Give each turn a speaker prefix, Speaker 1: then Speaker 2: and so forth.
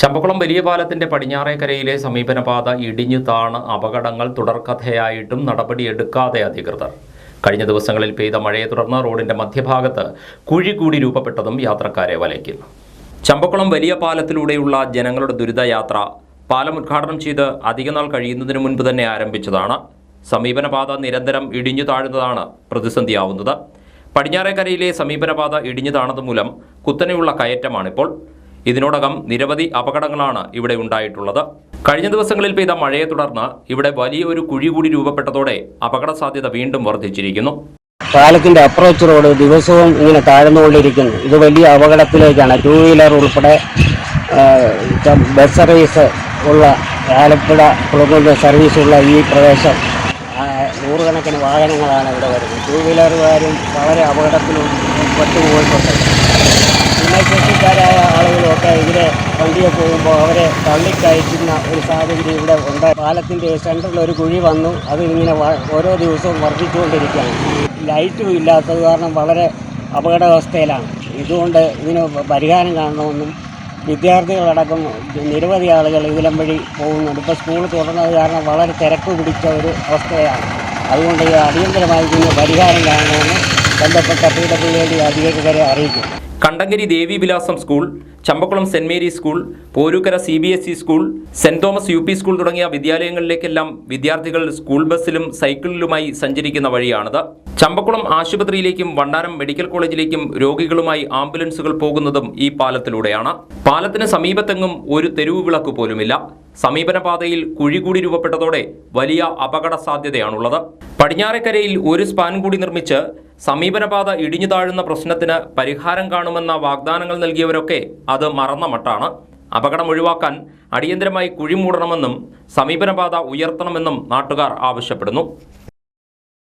Speaker 1: ചമ്പക്കുളം വലിയ പാലത്തിന്റെ പടിഞ്ഞാറേക്കരയിലെ സമീപനപാത ഇടിഞ്ഞു താണ് അപകടങ്ങൾ തുടർക്കഥയായിട്ടും നടപടിയെടുക്കാതെ അധികൃതർ. കഴിഞ്ഞ ദിവസങ്ങളിൽ പെയ്ത മഴയെ തുടർന്ന് റോഡിന്റെ മധ്യഭാഗത്ത് കുഴി കൂടി രൂപപ്പെട്ടതും യാത്രക്കാരെ വലയ്ക്കുന്നു. ചമ്പക്കുളം വലിയ പാലത്തിലൂടെയുള്ള ജനങ്ങളുടെ ദുരിതയാത്ര പാലം ഉദ്ഘാടനം ചെയ്ത് അധികനാൾ കഴിയുന്നതിന് മുൻപ് തന്നെ ആരംഭിച്ചതാണ്. സമീപനപാത നിരന്തരം ഇടിഞ്ഞു താഴുന്നതാണ് പ്രതിസന്ധിയാവുന്നത്. പടിഞ്ഞാറേക്കരയിലെ സമീപനപാത ഇടിഞ്ഞു താണത് മൂലം കുത്തനെയുള്ള കയറ്റമാണിപ്പോൾ. ഇതിനോടകം നിരവധി അപകടങ്ങളാണ് ഇവിടെ ഉണ്ടായിട്ടുള്ളത്. കഴിഞ്ഞ ദിവസങ്ങളിൽ പെയ്ത മഴയെ തുടർന്ന് ഇവിടെ വലിയൊരു കുഴി കൂടി രൂപപ്പെട്ടതോടെ അപകട സാധ്യത വീണ്ടും വർദ്ധിച്ചിരിക്കുന്നു.
Speaker 2: പാലത്തിന്റെ അപ്രോച്ച് റോഡ് ദിവസവും ഇങ്ങനെ താഴ്ന്നുകൊണ്ടിരിക്കുന്നു. ഇത് വലിയ അപകടത്തിലേക്കാണ്. ടൂ വീലർ ഉൾപ്പെടെ ബസ് സർവീസ് ഉള്ള ആലപ്പുഴ കുളങ്ങുന്ന സർവീസുള്ള ഈ പ്രദേശം നൂറുകണക്കിന് വാഹനങ്ങളാണ് ഇവിടെ വരുന്നത്. ടൂ വീലറുകാരും വളരെ അപകടത്തിലും പെട്ടുപോയിട്ടുണ്ട് ആളുകളൊക്കെ ഇതിലെ വണ്ടിയെ പോകുമ്പോൾ അവരെ തള്ളിക്കയറ്റുന്ന ഒരു സാഹചര്യം ഇവിടെ ഉണ്ട് പാലത്തിന്റെ സെന്ററിൽ ഒരു കുഴി വന്നു. അത് ഇങ്ങനെ ഓരോ ദിവസവും വർദ്ധിച്ചുകൊണ്ടിരിക്കുകയാണ്. ലൈറ്റും ഇല്ലാത്തത് കാരണം വളരെ അപകടാവസ്ഥയിലാണ്. ഇതുകൊണ്ട് ഇതിന് പരിഹാരം കാണണമെന്നും വിദ്യാർത്ഥികളടക്കം നിരവധി ആളുകൾ ഇതിലം വഴി പോകുന്നുണ്ട്. ഇപ്പോൾ സ്കൂൾ തുറന്നത് കാരണം വളരെ തിരക്ക് പിടിച്ച ഒരു അവസ്ഥയാണ്. അതുകൊണ്ട് അടിയന്തരമായി ഇതിന് പരിഹാരം കാണണമെന്ന്
Speaker 1: Kandankari Devi Vilasam school Champakulam saint Mary school Porookkara C B S E school saint Thomas U P school തുടങ്ങിയ വിദ്യാലയങ്ങളിലേക്കെല്ലാം വിദ്യാർത്ഥികൾ സ്കൂൾ ബസ്സിലും സൈക്കിളിലുമായി സഞ്ചരിക്കുന്ന വഴിയാണിത്. ചമ്പക്കുളം ആശുപത്രിയിലേക്കും വണ്ടാനം മെഡിക്കൽ കോളേജിലേക്കും രോഗികളുമായി ആംബുലൻസുകൾ പോകുന്നതും ഈ പാലത്തിലൂടെയാണ്. പാലത്തിന് സമീപത്തെങ്ങും ഒരു തെരുവ് വിളക്ക് പോലുമില്ല. സമീപന പാതയിൽ കുഴി കൂടി രൂപപ്പെട്ടതോടെ വലിയ അപകട സാധ്യതയാണുള്ളത് പടിഞ്ഞാറേക്കരയിൽ ഒരു സ്പാൻ കൂടി നിർമ്മിച്ച് സമീപനപാത ഇടിഞ്ഞു താഴുന്ന പ്രശ്നത്തിന് പരിഹാരം കാണുമെന്ന വാഗ്ദാനങ്ങൾ നൽകിയവരൊക്കെ അത് മറന്ന മട്ടാണ്. അപകടം ഒഴിവാക്കാൻ അടിയന്തരമായി കുഴിമൂടണമെന്നും സമീപനപാത ഉയർത്തണമെന്നും നാട്ടുകാർ ആവശ്യപ്പെടുന്നു.